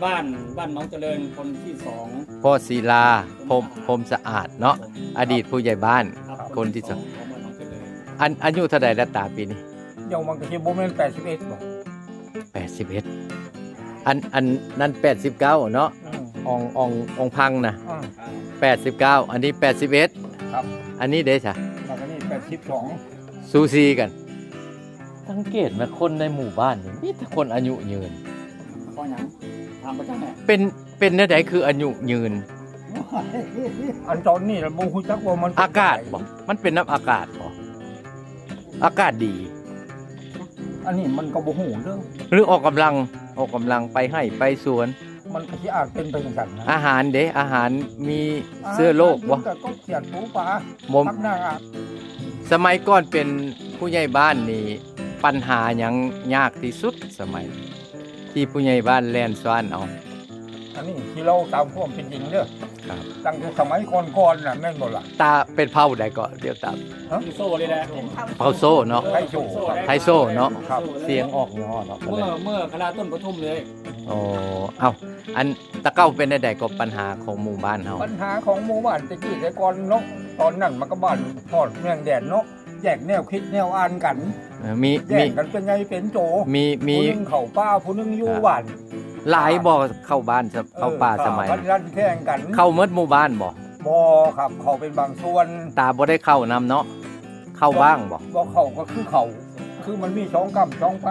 ผู้ใหญ่บ้านบ้านหน้องเจริญคนที่สองพ่อศิลาพรมพรมสะอาดเนาะอดีตผู้ใหญ่บ้าน รับคนที่สอง ของบ้านหน้องเจริญอันอายุเท่าใดแล้วตาปีนี้ เดี๋ยวมันก็สิบ่แม่น81บ่81 อันอันนั้น89เนาะอืมอองอองอองพังนะอืม89 อันนี้ 81ครับ อันนี้เด้จ้ะแล้วก็นี่82ซูซีกัน สังเกตไหมคนในหมู่บ้านนี่มีแต่คนอายุยืน ข้อหยังถามประจังแหน่เป็นเป็นเนื้อใดคืออายุยืน อันตอนนี้น่ะบ่ฮู้จักว่ามันเป็นอากาศบ่มันเป็นน้ำอากาศบ่อากาศดี อันนี้มันก็บ่ฮู้เด้อหรือออกกำลังออกกำลังไปให้ไปสวน มันก็สิอาจเป็นไปจังซั่นนะอาหารเด้อาหารมีเสื้อโลกบ่มันก็ก็เขียนปูปลามมพักหน้าอาบสมัยก่อนเป็นผู้ใหญ่บ้านนี่ปัญหาหยังยากที่สุดสมัย ที่ผู้ใหญ่บ้านแล่นซ้านเอา อันนี้ที่เราตามความเป็นจริงเด้อครับ ตั้งแต่สมัยก่อนๆน่ะแม่นบ่ล่ะ ตาเป็นเผ่าใดก็เดี๋ยวตามคือโซ่เลยแหละเผ่าโซ่เนาะ ไทยโซ่ ไทยโซ่เนาะ ครับ เสียงออกย่อเนาะก็เลเมื่อยเมื่อคณะต้นปทุมเลยโอ้เอาอันตะเก้าเป็นใดๆก็ปัญหาของหมู่บ้านเฮาปัญหาของหมู่บ้านตะกี้แต่ก่อนเนาะตอนนั้นมันก็บ้านทอดเมืองแดดเนาะแยกแนวคิดแนวอ่านกัน เออมีแยมีกกันเป็นไงเป็นโจมีมีผู้หนึงเข้าป่าผู้หนึงอยู่บ้านหลายบ่เข้าบ้านจะเข้าป่าสมัยเออรันแข่งกันเข้าเมดหมู่บ้านบ่บ่ครับเข้าเป็นบางส่วนตาบ่ได้เข้านำเนาะเข้าบ้างบ่บ่เข้าก็คือเข้าคือมันมีสองกำสองไป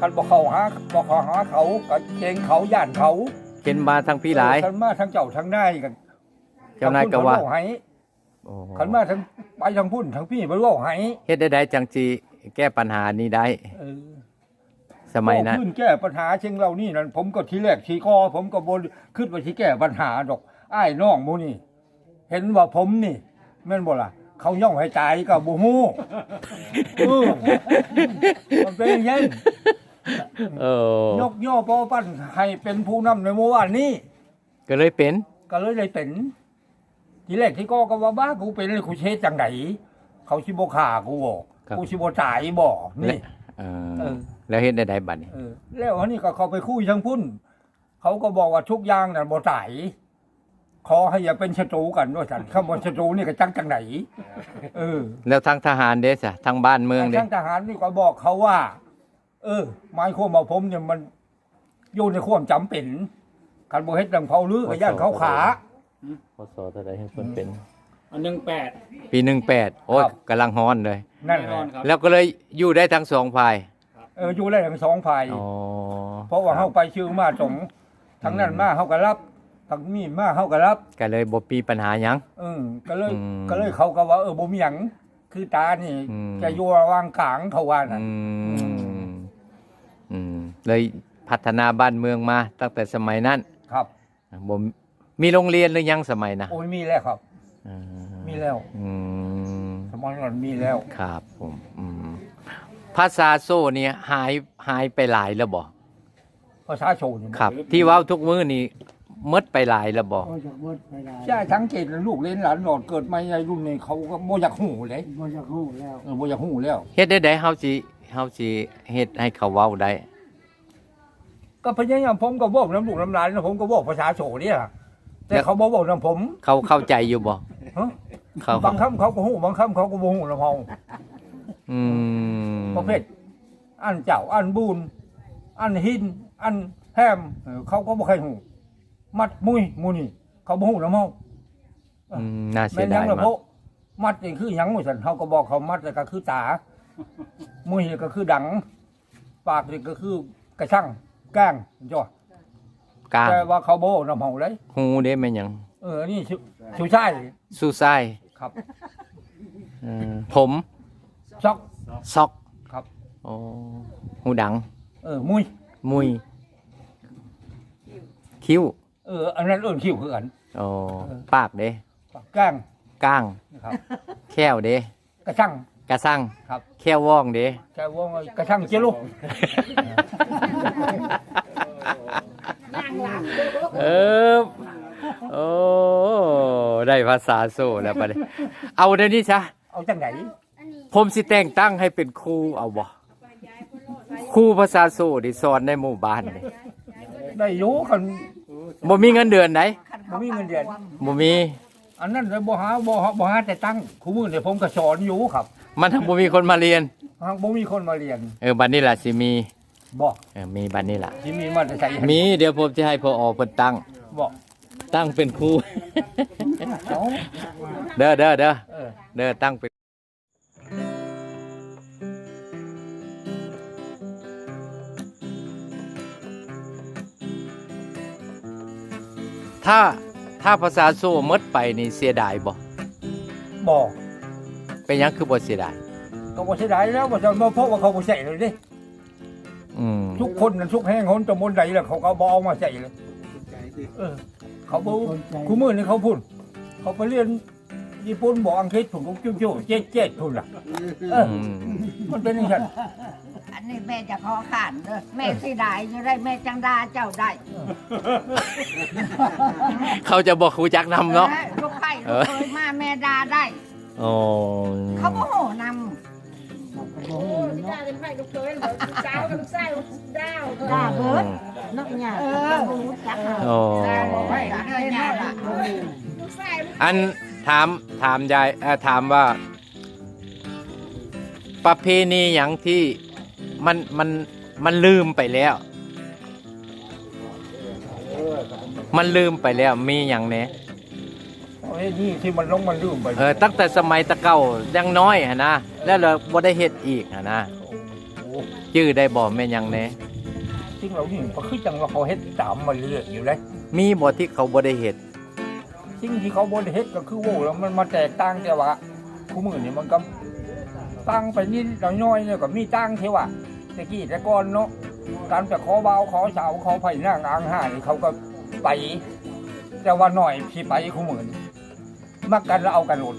คันบ่เข้าหาบ่เข้าหาเขาก็เจงเขาย่านเขาเห็นมาทางพี่หลายเออคันมาทางเจ้าทางนายกันเจ้านายก็ว่า ทงพุ่นเพิ่นเให้โอ้คันมาทางไปทางพุ่นทางพี่เพิ่นเว้าให้เฮ็ดได้ได้จังจี แก้ปัญหานี้ได้ เออสมัยนั้น ขึ้นแก้ปัญหาเชิงเรานี่นั่นผมก็ทีแรกทีคอผมก็บนขึ้นไปที่แก้ปัญหาดอกอ้ายน้องหมูนี่ เห็นว่าผมนี่แม่นบ่ล่ะ เขาย่องให้ตายก็บ่ฮู้เออมันเป็นอยังนั้นเออยกย่อปอปั้นให้เป็นผู้นำในหมู่บ้านนี้ ก็เลยเป็น ก็เลยได้เป็น ทีแรกที่ก็ก็ว่าบ้ากูเป็นเลยกูเช็ดจังไดเขาสิบ่ฆ่ากูบ่กู สิบ่ตายบ่นี่ เอเอออ แล้วเฮ็ดได้ได้บัดนี้เออแล้วอันนี้ก็เขาไปคุยทางพุ่น เขาก็บอกว่าทุกอย่างน่ะบ่ตายขอให้อย่าเป็นศัตรูกันด้วยกันคำว่าศัตรูนี่ก็จังจังไหนเออ แล้วทางทหารเด้จ้ะทางบ้านเมืองเด้ ทางทหารนี่ก็บอกเขาว่า เออหมายความว่าผมเนี่ยมันอยู่ในความจำเป็นคันบ่เฮ็ดดังเผาลือก็ย่านเขาขาพศเท่าใดให้เพิ่นเป็น อันหนึ่งแปด ปี18โอ้ยครับ กำลังฮ้อนเลย นั่นแน่แหนอละนครับ แล้วก็เลยอยู่ได้ทั้งสองฝ่ายเอออยู่ได้ทั้งสองฝ่ายอ๋อเพราะว่าเฮาไปชื่อมาสงทางนั้นมาเฮาก็รับทางนี้มาเฮาก็รับ ก็เลยบ่มีปัญหาหยัง เออก็เลยอืมก็เลยเขาก็ว่า เออบ่มีหยังคือตานี่ อืม จะอยู่ระหว่างกลางเขาว่าน่ะอืมอืมเลยพัฒนาบ้านเมืองมาตั้งแต่สมัยนั้นครับ บ่มีโรงเรียนหรือยังสมัยนะโอ้ยมีแล้วครับอ่า มีแล้ว อืมสมัยนั้นมีแล้ว ครับผมอืมภาษาโซ่เนี่ยหายหายไปหลายแล้วบ่ภาษาโชนี่ครับ ที่เว้าทุกมื้อนี่หมดไปหลายแล้วบ่ก็จากเบิดไปได้ใช่ทั้งเกตและลูกเล่นหลานหลอดเกิดมาในรุ่นนี้เขาก็บ่อยากหูเลยบ่จากรู้แล้วเออบ่อยากหูแล้ว เฮ็ดได้ไดเฮาสิเฮาสิเฮ็ดให้เขาเว้าได้ ก็พยายามผมก็บอกน้ำลูกน้ำหลานแล้วผมก็บอกภาษาโชเนี่ยแต่เขาบ่บอกน้ำผม เขาเข้าใจอยู่บ่ฮะ เขาบางคำเขาก็หูบางคำเขาก็บ่หูน้ำเฮาอืมประเภทอันเจ้าอันบูนอันหิน อันแฮมเออเขาก็บ่เคยหูมัดมุยหมูนี่ เขาบ่หูน้ำเฮาอืมน่าเสีแม่ยนหยัดางยล่ะมาโพกมัดนี่คือหยังว่าซั่นเฮาก็บอกเขามัดนี่ก็คือตามุยนี่ก็คือดัง ปากนี่ก็คือกระช่างแก้งจ้ะกลางแต่ว่าเขาบ่น้ำเฮาเลย หูเด้แม่นหยังเออนี่ชูชูชาย สู้ซ้าย ครับเออผมซอก ซอกครับ โอ้หูดัง เออมุยมุย คิ้วเอออันนั้นเอิ้นคิ้วคือกัน โอ้เออ ปากเด้แก้งก้าง นะครับ แค้วเด้กระช่างกระสังครับแค้วว่องเด้แกว่ากระช่างเจลุ เออ โอ้ ได้ภาษาโซ่แล้วปะเนี่ยเอาเดี๋ยวนี้ซะเอาจังไหนผมสิแต่งตั้งให้เป็นครูเอาบ่ครูภาษาโซ่ที่สอนในหมู่บ้านนี่ได้อยู่คันบ่มีเงินเดือนไหนบ่มีเงินเดือนบ่มี อันนั้นเลยบ่หาบ่หาบ่หาแต่ตั้งคู่มือเนี่ยผมก็สอนอยู่ครับ มันบ่มีคนมาเรียนหากบ่มีคนมาเรียน เออบัดนี้ล่ะสิมีบ่เออมีบัดนี้ล่ะที่มีมาแต่ใส่มีเดี๋ยวผมจะให้พอเพิ่นตั้งบ่ ตั้งเป็นครูเอาเด้อเด้อเด้อเออเด้อตั้งเป็นถ้าถ้าภาษาโซ่หมดไปนี่เสียดายบ่บ่เป็นหยังคือบ่เสียดายก็บ่เสียดายแล้วบ่จะมาเพราะว่าเขาบ่ใส่เลยเด้อืมทุกคนนั้นทุกแห่งหนตำบลใดแล้วเขาก็บ่เอามาใส่เลยเออ เขาบ่คู่มือนี่เขาพูดเขาไปเรียนญี่ปุ่นบอกอังกฤษผมก็จิ้วๆเจ๊ดๆพุ่นล่ะเอออืมมันเป็นอย่างนั้นอันนี้แม่จะขอขานเด้อแม่สิได้อยู่ได้แม่จังดาเจ้าได้เขาจะบอกครูจักนำเนาะออลูกไข่เอลูอกเคยมาแม่ดาได้โอ้เขาบ่โหนโอ้ยจ้าเป็นไผ่ลูกเคยเหรอลูกสาวกับลูกชายลูกดาวำดาเบิด นกหยาเออบ่รู้จักหรอกโอ้ดาบ่ให้เด้อหยาละลูกชายลูกอันถามถามยายเอ่อถามว่า ประเพณีอย่างที่มันมันมันลืมไปแล้ว มันลืมไปแล้วมีอย่างเนี้ยเอ้ยนี่ที่มันลงมันลืมไปเออตั้งแต่สมัยตะเก่ายังน้อยหนนะแล้วเราบ่ได้เฮ็ดอีกหนนะโอ้ชื่อได้บ่แม่นหยังเนี้ย ซึ่งเรานี่ก็คือจังว่าเขาเฮ็ดตามมาเรื่อยอยู่เลยมีบ่ที่เขาบ่ได้เฮ็ดสิ่งที่เขาบนเฮ็ดก็คือโว้แล้วมันมาแตกต่างแต่ว่าคู่มือนี่มันก็ตั้งไปนิดเราน้อยเนี่ยก็มีตั้งเทว่าแต่กี้แต่ก่อนเนาะการไปขอเบาวขอสาวขอไผ่นางอ่างห่านี่เขาก็ไปแต่ว่าหน่อยพี่ไปคู่มือนี่มักกันแล้วเอากันหมด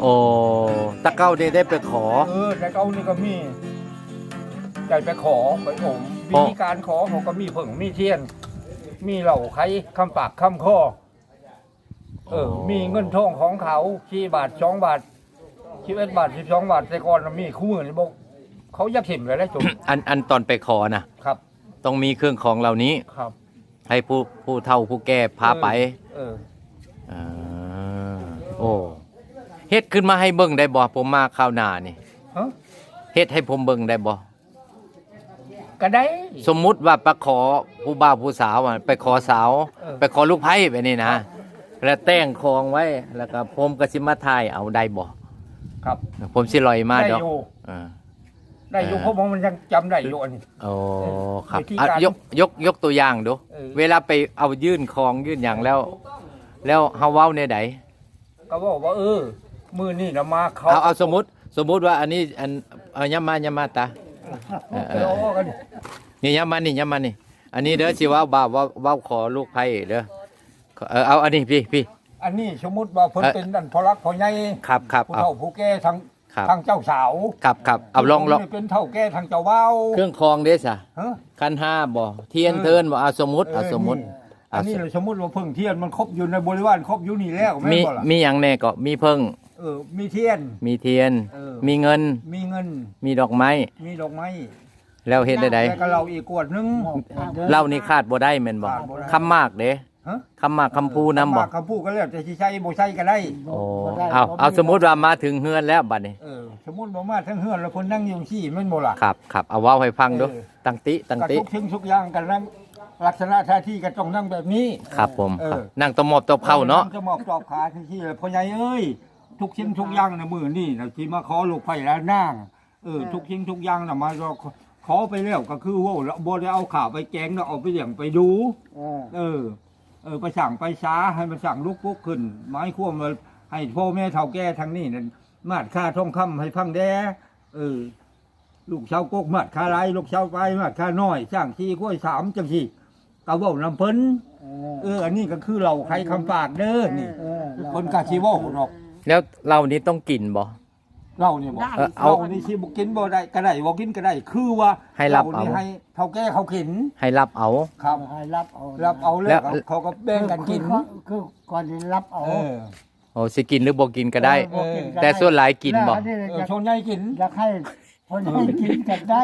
โอ้ตะเก่าได้ได้ไปขอ เออแต่เขานี่ก็มีใจไปขอไปอม วิธีการขอเขาก็มีเพิ่งมีเทียน มีเหล่าไข่คำปากคำข้อเออ มีเงินทองของเขาสี่บาทสองบาทสิบเอ็ดบาทสิบสองบาทแต่ก่อนน่ะมีคู่มือนี่บอกเขาอยากเห็นเลยนะจุ๊บอันอันตอนไปขอน่ะครับ ต้องมีเครื่องของเหล่านี้ ครับ ให้ผู้ผู้เฒ่าผู้แก่พาไปเออ อ่าโอ้เฮ็ดขึ้นมาให้เบิ่งได้บ่ผมมาข้าวหน้านี่ฮะ เฮ็ดให้ผมเบิ่งได้บ่ ก็ได้ สมมุติว่าไปขอผู้บ่าวผู้สาวอะไปขอสาว เออ ไปขอลูกไผ่ไปนี่นะ แล้วแต่งคองไว้ แล้วก็ผมก็สิมาถ่ายเอาได้บ่ครับผมสิลอยมาได้ดอกอยู่อ่า ได้อยู่อ่าเพราะว่ามันยังจำได้อยู่อันนี้ โอ้ครับวิธีอะการ ยกยกยกตัวอย่างดู เออเวลาไปเอายื่นคองยื่นหยังแล้ว แล้วเฮาเว้าในใดก็บอกว่า เออ มือนี่นะมาเขาเอาเอาสมมุติสมมุติว่าอันนี้อันเอายามายามาตา เออเอเออนี่ยามมานี่ยามมานี่อันนี้เด้อสิว่าบ่าวว่าว่าขอลูกไผ่เด้อเออเอาอันนี้พี่พี่อันนี้สมมติว่าเพิ่นเป็นนั่นพอรักพอใหญ่ครับครับผู้เอา เฒ่าผู้แก่ทางครับ ทางเจ้าสาวครับครับเอาลองลองผมนี่เป็นเฒ่าแก่ทางเจ้าบ่าวเครื่องคองเด้อซะฮะ คันห้าบ่เทียนเทินบ่อาสมมุติอาสมมุติอันนี้เราสมมติว่าเพิ่งเทียนมันครบอยู่ในบริวารครบอยู่นี่แล้วแม่นมีบ่ล่ะมีหยังแน่ก็มีเพิ่ง เออ มีเทียน มีเทียน เออ มีเงิน มีเงิน มีดอกไม้ มีดอกไม้ แล้วเฮ็ดได้ใดแล้วก็เราอีกกวดหนึง เหล้านี่ขาดบ่ได้แม่นบ่ขาดบ่ได้ คำมากเด้ฮะคำมากคำพูนำบ่คำพูดก็แล้วแต่สิใช้บ่ใช้ก็ได้ โอ้เอาเอาสมมุติว่ามาถึงเฮือนแล้วบัดนี้ เออ สมมุติบ่มาทั้งเฮือนแล้วเพิ่นนั่งอยู่ที่แม่นบ่ล่ะ ครับครับเอาเว้าให้ฟังดูเออ ตั้งติตั้งก็ติ ทุกทิ้งทุกอย่างกันนั่งลักษณะท่าที่ก็ต้องนั่งแบบนี้ ครับผมเออ ครับนั่งตะมอบตบเข้าเนาะ จะหมอบจอบขาที่ๆเลยพ่อใหญ่เอ้ย ทุกชิ้นทุกอย่างนะมือนี่นะที่มาขอลูกไฟแล้วนางเออ ทุกชิ้นทุกอย่างนะมาเราขอไปแล้วก็คือว่าเราบ่ได้เอาข่าวไปแกงเราเอาไปอย่างไปดูเออ เออไปสั่งไปช้าให้มันสั่งลุกปุ๊กขึ้นไม้ควมมาให้พ่อแม่เฒ่าแก่ทางนี้นั่นมาดค่าท่องคำให้พังแดเออ ลูกชาวกกมาดค่าไรลูกชาวไปมาดค่าน้อยสร้างที่กล้วยสามจังที่กะเว่าลำเพิ่นเออ อันนี้ก็คือเราใครคำปากเด้อนี่คนกาชีว่าหรอก แล้วเหล้านี้ต้องกินบ่เราเนี่ยบอกเออเอาเรานี่ชีบกินบ่ได้ก็ได้บ่กินก็ได้ คือว่าให้รับนี่เอาให้เฒ่าแก่เขากินให้รับเอา ครับ ให้รับเอารับเอาแล้แล้ววเขาก็แบ่งกันกิน คือคือก่อนที่รับเอาเออ โอ้สิกินหรือบ่กินก็ได้ เออ กินก็แต่ส่วนหลายกินบ่ แล้วอันนี้เอออยากชนใหญ่กิน อยากให้คนให้กินกันได้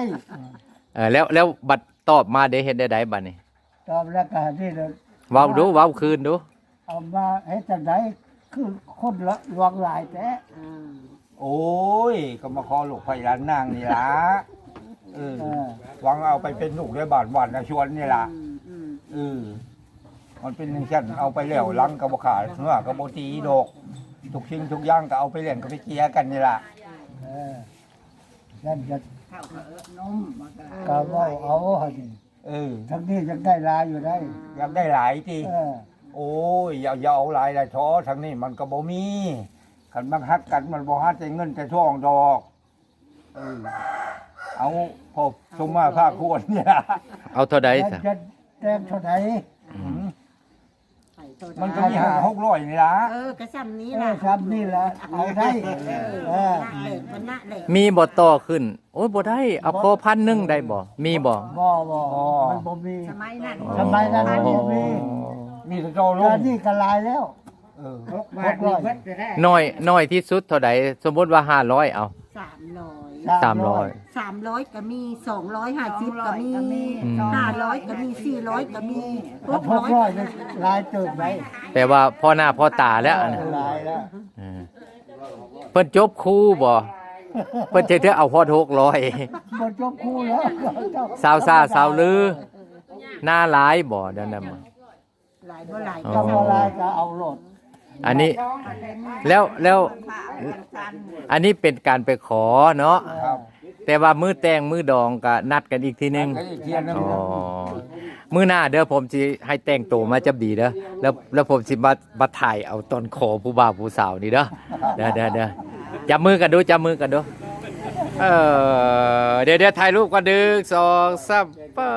เออแล้วแล้วบัดตอบมาได้เฮ็ดได้ใดบัดนี้ตอบแล้วก็นี่เลยเว้าดูเว้าคืนดูเอามาให้จังได คือคนละลวงหลายแต่โอ้ย ก็มาขอลูกไผ่ร้านนางนี่ล่ะเออเออหวังเอาไปเป็นลูกได้บาทวันนะชวนนี่ล่ะเออมันเป็นอย่างเช่นเอาไปแล้วหลังกระบขาดเนื้อกระบตีดอกทุกชิ้นทุกอย่างก็เอาไปเล่นก็ไปเกียร์กันนี่ล่ะเออนั่นจะเข้าเถอะนมมันก็กะเว่าเอาหั่นนี่เออทั้งนี้ยังได้ลายอยู่ได้ อยากได้หลายทีเออ โอ้ยอย่าอย่าเอาหลายหลายท้อทางนี้มันก็บ่มีขันบังฮักกันมันบ่ฮัดแต่เงินแต่ท่องดอกเออเอาพอสมมาภาคควรเนี่ยเอาเท่าใดแล้วซะจะแจ้งเท่าไหร่มันก็มีหาหกร้อยนี่ละเออกระซ้ำนี้เอล่ะอครับนี่แหละเอาได้เออเด็กมันน่ะเด็กมีบ่ต่อขึ้น โอ้ยบ่ได้เอาพอพันหนึงได้บ่มีบ่บ่บ่มันบ่มีสมัยนั้นสมัยนั้นมั นบ่มีมีแต่เจ้าลตองนนี้ก็ลายแล้ว เออหกร้อยน้อยน้อยที่สุดเท่าใดสมมุติว่า500เอาสามร้อย300สามร้อยก็มีสองร้อยห้าสิบก็มีอืม ห้าร้อยก็มีสี่ร้อยก็มีหถ้ากหกร้ร้ออยยเนี่ยลายเติมไว้แต่ว่าพ่อหน้าพ่อตาแล้วอันนั้นลายแล้วเออเพิ่นจบครูบ่เพิ่นจะเทื่อเอาฮอด600บ่จบคู่แล้วสาวซาสาวลือหน้าหลายบ่เดี๋ยวนั้นบ่ หลายบ่หลายอ๋อก็บ่ลายก็เอาโลดอันนี้แล้วแล้วอันนี้เป็นการไปขอเนาะครับแต่ว่ามือแต่งมือดองก็นัดกันอีกทีนึง ก็อีกเทียนหนึงอ๋อมือหน้าเด้อผมสิให้แต่งตัวมาจับดีเด้อแล้วแล้วผมสิมามาถ่ายเอาตอนขอผู้บ่าวผู้สาวนี่เด้อเด้อเด้อเด้อจับมือกันดูจับมือกันดูเออเดี๋ยวเดี๋ยวถ่ายรูปกันดึงสองสามปะ